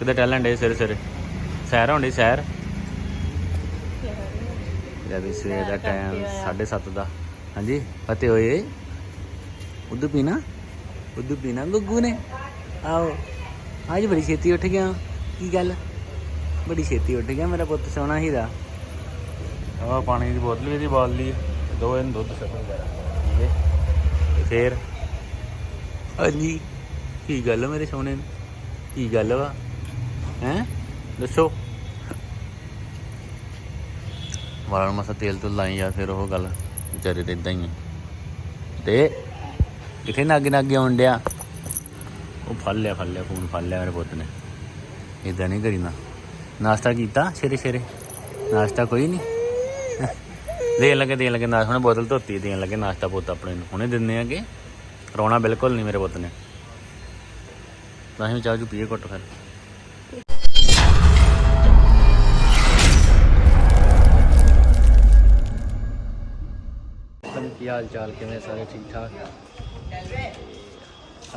ਕਿਤੇ ਟੈਲੈਂਟ ਹੈ ਸਿਰ ਸਿਰ ਸੈਰ ਹੋਣੀ ਸੈਰ? ਜਦ ਸਵੇਰ ਦਾ ਟਾਈਮ 7:30 ਦਾ। ਹਾਂਜੀ ਫਤਿਹ ਹੋਏ। ਉਦੋਂ ਪੀਣਾ? ਉਦੋਂ ਪੀਣਾ? ਗੁੱਗੂ ਨੇ। ਆਓ। ਅੱਜ ਬੜੀ ਛੇਤੀ ਉੱਠ ਗਿਆ। ਕੀ ਗੱਲ? ਬੜੀ ਛੇਤੀ ਉੱਠ ਗਿਆ ਮੇਰਾ ਪੁੱਤ ਸੋਹਣਾ ਹੀਰਾ ਆਹ ਪਾਣੀ ਦੀ ਬੋਤਲ ਵੀ ਦੀ ਬਾਲ ਲਈ। ਦੋ ਇਹਨ ਦੁੱਧ ਸੱਟ ਵਗੈਰਾ। ਠੀਕ ਹੈ। ਫੇਰ? ਹਾਂਜੀ। ਕੀ ਗੱਲ ਆ ਮੇਰੇ ਸੋਹਣੇ ਨੂੰ? ਕੀ ਗੱਲ ਵਾ? ਹੈ? ਦੱਸੋ। ਵਾਲਾਂ ਨੂੰ ਮਸਾ ਤੇਲ ਤੋਂ ਲਾਈ ਜਾਂ ਫਿਰ ਉਹ ਗੱਲ ਵਿਚਾਰੇ ਤੇ ਇਦਾਂ ਹੀ ਆ। ਤੇ ਕਿਥੇ ਨਾਗੇ ਨਾਗੇ ਆਉਣ ਡਿਆ? ਉਹ ਫੜ ਲਿਆ ਫੜ ਲਿਆ, ਫੋਨ ਫੜ ਲਿਆ ਮੇਰੇ ਪੁੱਤ ਨੇ। ਇਦਾਂ ਨਹੀਂ ਕਰੀਨਾ ਨਾਸ਼ਤਾ ਕੀਤਾ ਸ਼ੇਰੇ ਸ਼ੇਰੇ ਨਾਸ਼ਤਾ ਕੋਈ ਨਹੀਂ? ਦੇਣ ਲੱਗੇ ਦੇਣ ਲੱਗੇ ਨਾਸ਼ਤਾ ਹੁਣੇ ਬੋਤਲ ਧੋਤੀ, ਦੇਣ ਲੱਗੇ ਨਾਸ਼ਤਾ ਪੁੱਤ ਆਪਣੇ ਨੂੰ। ਹੁਣੇ ਦਿੰਦੇ ਆਗੇ। ਰੋਣਾ ਬਿਲਕੁਲ ਨਹੀਂ ਮੇਰੇ ਪੁੱਤ ਨੇ। ਤਾਂ ਹੀ ਚਾਹ ਚੂ ਪੀਏ ਘੁੱਟ ਫਿਰ। ਹਾਲ ਚਾਲ ਕਿਵੇਂ ਸਾਰੇ ਠੀਕ ਠਾਕ?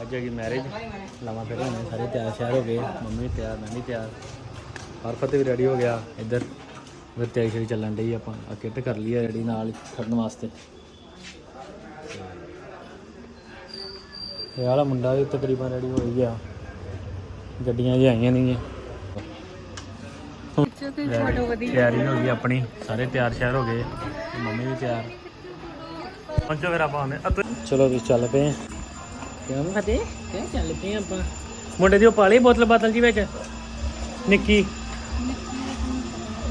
ਅੱਜ ਹੈਗੀ ਮੈਰਿਜ ਲਾਵਾਂ ਫਿਰ ਹੋਣੇ ਸਾਰੇ ਤਿਆਰ ਸ਼ਿਆਰ ਹੋ ਗਏ ਮੰਮੀ ਵੀ ਤਿਆਰ ਮੈਂ ਵੀ ਤਿਆਰ। ਹਰਫਤ ਵੀ ਰੈਡੀ ਹੋ ਗਿਆ ਇੱਧਰ। ਫਿਰ ਤਿਆਰੀ ਸ਼ਰੀ ਚੱਲਣ ਡਈ ਆਪਾਂ ਆ ਕਿੱਟ ਕਰ ਲਈ ਹੈ ਰੈਡੀ ਨਾਲ ਖੜਨ ਵਾਸਤੇ। ਤੇ ਆਲਾ ਮੁੰਡਾ ਵੀ ਤਕਰੀਬਨ ਰੈਡੀ ਹੋ ਗਿਆ। ਗੱਡੀਆਂ ਜੀ ਆਈਆਂ ਨਹੀਂ ਤਿਆਰੀ ਹੋ ਗਈ ਆਪਣੀ ਸਾਰੇ ਤਿਆਰ ਸ਼ਿਆਰ ਹੋ ਗਏ ਮੰਮੀ ਵੀ ਤਿਆਰ। ਪੰਜੋ ਮੇਰਾ ਪਾਉਂਦੇ ਚਲੋ ਵੀ ਚੱਲ ਪਏ ਆਂ। ਕਿਉਂ? ਫਤੇ ਤੇ ਚੱਲ ਪਏ ਆਪਾਂ। ਮੁੰਡੇ ਦੀ ਉਹ ਪਾਲੀ ਬੋਤਲ ਬਾਤਲ ਜੀ ਵਿੱਚ? ਨਿੱਕੀ।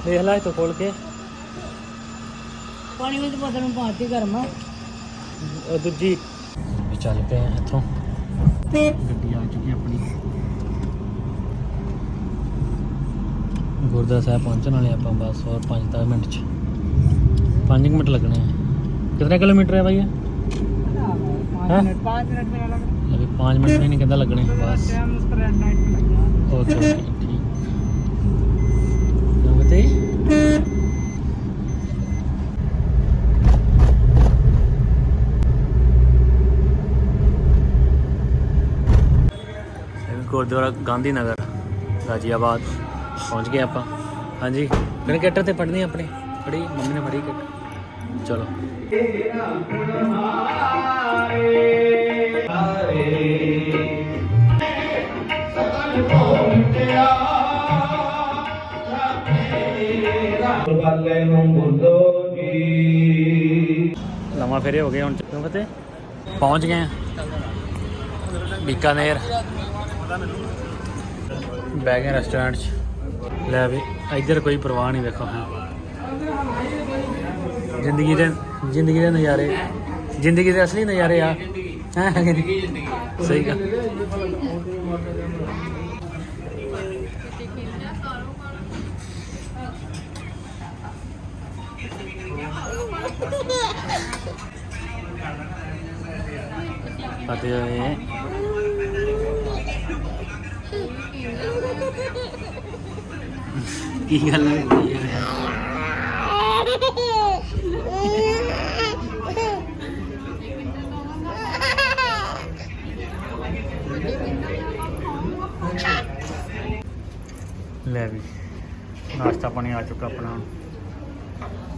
ਦੇਖ ਲੈ ਇੱਥੋਂ ਖੋਲ ਕੇ। ਪਾਣੀ ਵਿੱਚ ਬੋਤਲ ਨੂੰ ਪਾਤੀ ਗਰਮ। ਉਹ ਦੂਜੀ। ਵੀ ਚੱਲ ਪਏ ਆਂ ਇੱਥੋਂ। ਗੱਡੀ ਆ ਚੁੱਕੀ ਆਪਣੀ। ਗੁਰਦੁਆਰਾ ਸਾਹਿਬ ਪਹੁੰਚਣ ਵਾਲੇ ਆਪਾਂ ਬਸ ਹੋਰ 5-10 ਮਿੰਟ ਚ। 5 ਮਿੰਟ ਲੱਗਣੇ ਆ। ਕਿੰਨੇ ਕਿਲੋਮੀਟਰ ਹੈ ਭਈਆ ਹੈਂ? 5 ਮਿੰਟ ਮੇਰਾ ਲੱਗਦਾ। ਅਭੀ 5 ਮਿੰਟ ਵੀ ਨਹੀਂ ਕਹਿੰਦਾ ਲੱਗਣੇ ਬਸ। ਟਾਈਮ ਸਪਰੈਡ ਨਾਈਟ ਲੱਗਦਾ ਓਕੇ ਓਕੇ ਠੀਕ। ਕਿਉਂ ਬਤੇ ਇਹ ਗੁਰਦੁਆਰਾ ਗਾਂਧੀ ਨਗਰ ਗਾਜੀਆਬਾਦ। ਪਹੁੰਚ ਗਏ ਆਪਾਂ। ਹਾਂਜੀ। ਕਿਹਨੇ ਕਿੱਟ ਤੇ ਪੜਨੀ ਆਪਣੀ? ਪੜੀ ਮੰਮੀ ਨੇ ਪੜੀ ਕਿੱਟ। ਚਲੋ। ਗੱਲੇ ਫੇਰੇ ਹੋ ਗਏ ਹੁਣ, ਕਿਉਂ ਪਤੇ ਪਹੁੰਚ ਗਏ ਆ। ਬੀਕਾਨੇਰ। ਬੈਗ ਹੈ ਰੈਸਟੋਰੈਂਟ ਚ। ਲੈ ਵੀ, ਇੱਧਰ ਕੋਈ ਪਰਵਾਹ ਨਹੀਂ ਵੇਖੋ ਹਾਂ ਜ਼ਿੰਦਗੀ ਦੇ ਜ਼ਿੰਦਗੀ ਦੇ ਨਜ਼ਾਰੇ। ਜ਼ਿੰਦਗੀ ਦੇ ਅਸਲੀ ਨਜ਼ਾਰੇ ਆ। ਹੈਂ? ਸਹੀ ਗੱਲ। ਫਤਿਹ ਹੋਏ। ਕੀ ਗੱਲ ਹੈ? ਲੈ ਵੀ ਨਾਸ਼ਤਾ ਪਾਣੀ ਆ ਚੁੱਕਾ ਆਪਣਾ।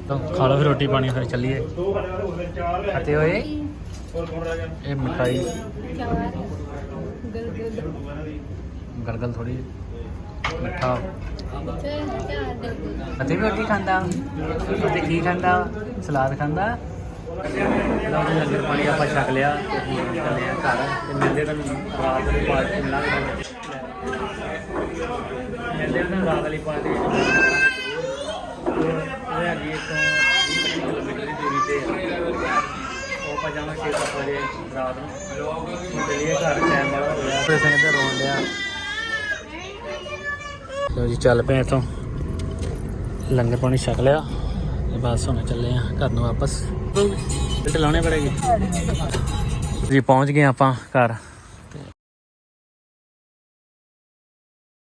ਤਾਂ ਖਾ ਲਓ ਫਿਰ ਰੋਟੀ ਪਾਣੀ ਫਿਰ ਚੱਲੀਏ। ਅਤੇ ਓਏ ਇਹ ਮਠਾਈ। ਗਲਗਲ। ਥੋੜੀ ਮਿੱਠਾ। ਅਤੇ ਵੀ ਰੋਟੀ ਖਾਂਦਾ। ਅਤੇ ਕੀ ਖਾਂਦਾ? ਸਲਾਦ ਖਾਂਦਾ। ਲਓ ਜੀ, ਲੰਗਰ ਪਾਣੀ ਆਪਾਂ ਛਕ ਲਿਆ। ਤੇ ਹੁਣ ਚੱਲੇ ਆ ਘਰ। ਤੇ ਮਿਲਦੇ ਤੁਹਾਨੂੰ ਰਾਤ ਨੂੰ ਪਾਰਟੀ ਮਿਲਾਂਗੇ ਮਿਲਦੇ ਹਾਂ ਰਾਤ ਵਾਲੀ ਪਾਰਟੀ ਉਹ ਹੈਗੀ ਇੱਥੋਂ 20 ਕਿਲੋਮੀਟਰ ਦੀ ਦੂਰੀ ਤੇ ਉਹ ਆਪਾਂ ਜਾਵਾਂਗੇ 6 ਵਜੇ ਰਾਤ ਨੂੰ। ਚੱਲੀਏ ਘਰ ਟਾਈਮ ਬੜਾ ਹੋ ਗਿਆ ਫਿਰ ਸੰਗ ਰੋਣ ਲਿਆ ਲਓ ਜੀ ਚੱਲ ਪਏ ਇੱਥੋਂ। ਲੰਗਰ ਪਾਣੀ ਛਕ ਲਿਆ ਤੇ ਬਸ ਹੁਣ ਚੱਲੇ ਆ ਘਰ ਨੂੰ ਵਾਪਸ। ਤੇ ਲਾਉਣੇ ਪੜੇਗੀ। ਜੀ ਪਹੁੰਚ ਗਏ ਆਪਾਂ ਘਰ।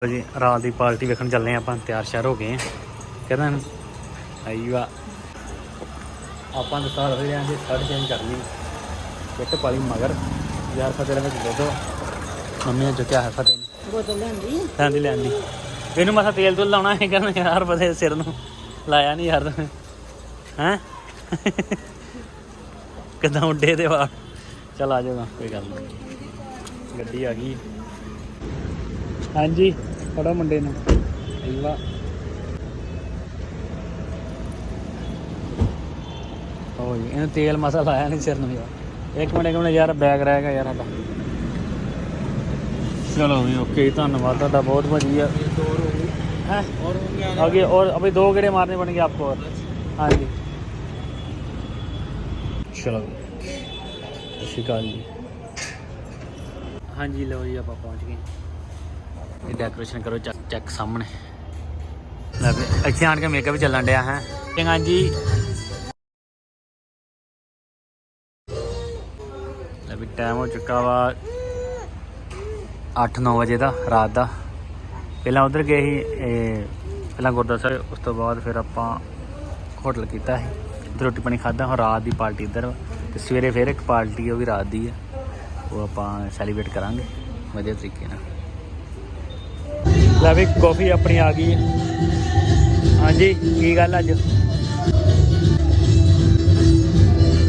ਤੇ ਜੀ ਰਾਤ ਦੀ ਪਾਰਟੀ ਵੇਖਣ ਚੱਲੇ ਆਪਾਂ ਤਿਆਰ ਸ਼ਿਆਰ ਹੋ ਗਏ ਆ। ਕਹਿੰਦਾ ਆਈਵਾ ਆਪਾਂ ਨੂੰ ਸਾਰ ਹੋ ਜਾਂਦੇ ਸਾਢੇ ਚੇਂਜ ਕਰ ਲਈ ਕਿੱਟ ਪਾਲੀ ਮਗਰ। ਯਾਰ ਫਤਿਹ ਵਿੱਚ ਦੇ ਦੋ ਮੰਮੀ ਨੇ ਚੁੱਕਿਆ ਹੈ ਫਤਿਹ ਨੇ। ਬੋਤਲ ਲੈਂਦੀ ਲੈਂਦੀ ਲੈਂਦੀ ਇਹਨੂੰ ਮਸਾ ਤੇਲ ਤੁਲ ਲਾਉਣਾ ਹੈ ਕਹਿੰਦਾ ਯਾਰ ਬਦੇ ਸਿਰ ਨੂੰ ਲਾਇਆ ਨਹੀਂ ਯਾਰ ਹੈ? ਕਿਦਾਂ ਉੱਡੇ ਦੇ ਵਾਲ? ਚਲ ਆ ਜਾਊਗਾ ਕੋਈ ਗੱਲ ਨਹੀਂ ਗੱਡੀ ਆ ਗਈ। ਹਾਂਜੀ, ਫੜੋ ਮੁੰਡੇ ਨੂੰ। ਅਈਵਾ ਓ ਇਹਨੂੰ ਤੇਲ ਮਸਾ ਲਾਇਆ ਨਹੀਂ ਸਿਰ ਨੂੰ ਯਾਰ। ਇੱਕ ਮਿੰਟ ਇੱਕ ਮਿੰਟ ਯਾਰ, ਬੈਗ ਰਹਿ ਗਿਆ ਯਾਰ ਸਾਡਾ। ਚਲੋ ਵੀ ਓਕੇ ਧੰਨਵਾਦ ਤੁਹਾਡਾ ਬਹੁਤ ਵਧੀਆ है और होंगे आगे और अभी दो गेड़े मारने पड़ेंगे आपको और हाँ जी चलो ਸਤਿ ਸ਼੍ਰੀ ਅਕਾਲ ਜੀ ਹਾਂਜੀ ਲਓ ਜੀ ਆਪਾਂ ਪਹੁੰਚ ਗਏ ਇਹ ਡੈਕੋਰੇਸ਼ਨ ਕਰੋ ਚੈੱਕ ਚੈੱਕ ਸਾਹਮਣੇ ਲੈ ਵੀ ਇੱਥੇ ਆਣ ਕੇ ਮੇਕਅਪ ਚੱਲਣ ਡਿਆ ਹੈ ਚੰਗਾ ਜੀ ਲੈ ਵੀ ਟਾਈਮ ਹੋ ਚੁੱਕਾ ਵਾ 8-9 ਵਜੇ ਦਾ, ਰਾਤ ਦਾ। ਪਹਿਲਾਂ ਉਧਰ ਗਏ ਸੀ ਪਹਿਲਾਂ ਗੁਰਦੁਆਰਾ ਸਾਹਿਬ, ਉਸ ਤੋਂ ਬਾਅਦ ਫਿਰ ਆਪਾਂ ਹੋਟਲ ਕੀਤਾ ਸੀ। ਉੱਧਰ ਰੋਟੀ ਪਾਣੀ ਖਾਦਾ ਹੁਣ ਰਾਤ ਦੀ ਪਾਰਟੀ ਇੱਧਰ ਵਾ। ਤੇ ਸਵੇਰੇ ਫਿਰ ਇੱਕ ਪਾਰਟੀ, ਉਹ ਵੀ ਰਾਤ ਦੀ ਆ। ਉਹ ਆਪਾਂ ਸੈਲੀਬ੍ਰੇਟ ਕਰਾਂਗੇ, ਵਧੀਆ ਤਰੀਕੇ ਨਾਲ। ਲੈ ਵੀ ਕਾਫੀ ਆਪਣੀ ਆ ਗਈ ਹੈ ਹਾਂਜੀ, ਕੀ ਗੱਲ ਅੱਜ?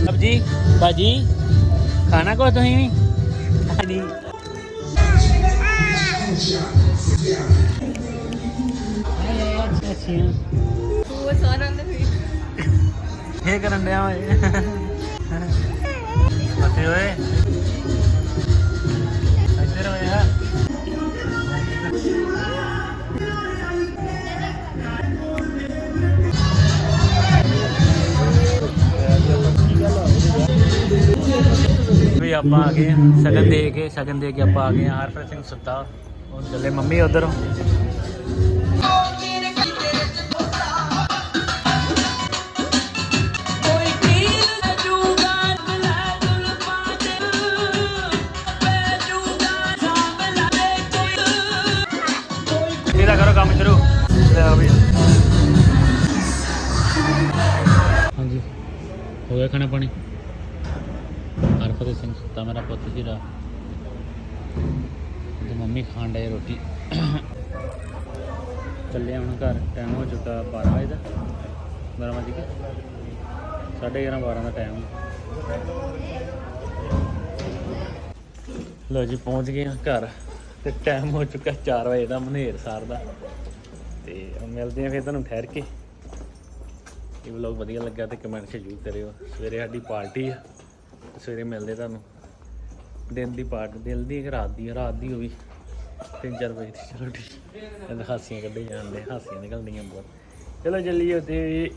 ਸਬਜੀ ਬਾਜੀ ਖਾਣਾ ਕੋ ਤੁਸੀਂ ਵੀ? ਅੱਛਾ ਸਾਰਾ ਨੇ ਇਹ ਕਰਨ ਡਿਆ ਓਏ। ਬੱਤੇ ਓਏ। ਇੱਧਰ ਓਏ ਹਾਂ ਵੀ ਆਪਾਂ ਆ ਗਏ ਸ਼ਗਨ ਦੇ ਕੇ, ਸ਼ਗਨ ਦੇ ਕੇ ਆਪਾਂ ਆ ਗਏ ਹਾਂ। ਹਰਪ੍ਰੀਤ ਸਿੰਘ ਸੁੱਤਾ। ਹੁਣ ਚੱਲੇ ਮੰਮੀ ਉਧਰ? ਇਹਦਾ ਕਰੋ ਕੰਮ ਸ਼ੁਰੂ। ਲੈ ਵੀ ਹਾਂਜੀ ਹੋ ਗਿਆ ਖਾਣਾ ਪਾਣੀ? ਹਰਫਤ ਸਿੰਘ ਸੁੱਤਾ ਮੇਰਾ ਪੁੱਤ ਜਿਹੜਾ ਮੰਮੀ ਖਾਣ ਡਏ ਰੋਟੀ। ਚੱਲੇ ਹੁਣ ਘਰ ਟਾਈਮ ਹੋ ਚੁੱਕਾ 12 ਵਜੇ ਦਾ। 12 ਵਜੇ ਕੇ 11:30 12 ਦਾ ਟਾਈਮ ਲੋ ਜੀ, ਪਹੁੰਚ ਗਏ ਹਾਂ ਘਰ। ਤੇ ਟਾਈਮ ਹੋ ਚੁੱਕਾ 4 ਵਜੇ ਦਾ ਮਨੇਰ ਸਾਰ ਦਾ। ਤੇ ਮਿਲਦੇ ਆ ਫਿਰ ਤੁਹਾਨੂੰ ਠਹਿਰ ਕੇ। ਇਹ ਵਲੌਗ ਵਧੀਆ ਲੱਗਾ ਤੇ ਕਮੈਂਟ 'ਚ ਜ਼ਰੂਰ ਕਰਿਓ। ਸਵੇਰੇ ਸਾਡੀ ਪਾਰਟੀ ਆ। ਸਵੇਰੇ ਮਿਲਦੇ ਤੁਹਾਨੂੰ। ਦਿਨ ਦੀ ਪਾਰਟੀ ਦਿਲ ਦੀ ਕਿ ਰਾਤ ਦੀ ਆ? ਰਾਤ ਦੀ ਤਿੰਨ ਚਾਰ ਵਜੇ ਦੀ ਚਲੋ ਠੀਕ ਇਹ ਹਾਸੀਆਂ ਕੱਢੇ ਜਾਂਦੇ, ਹਾਸੀਆਂ ਨਿਕਲਦੀਆਂ ਬਹੁਤ। ਚਲੋ ਚੱਲੀਏ ਤੇ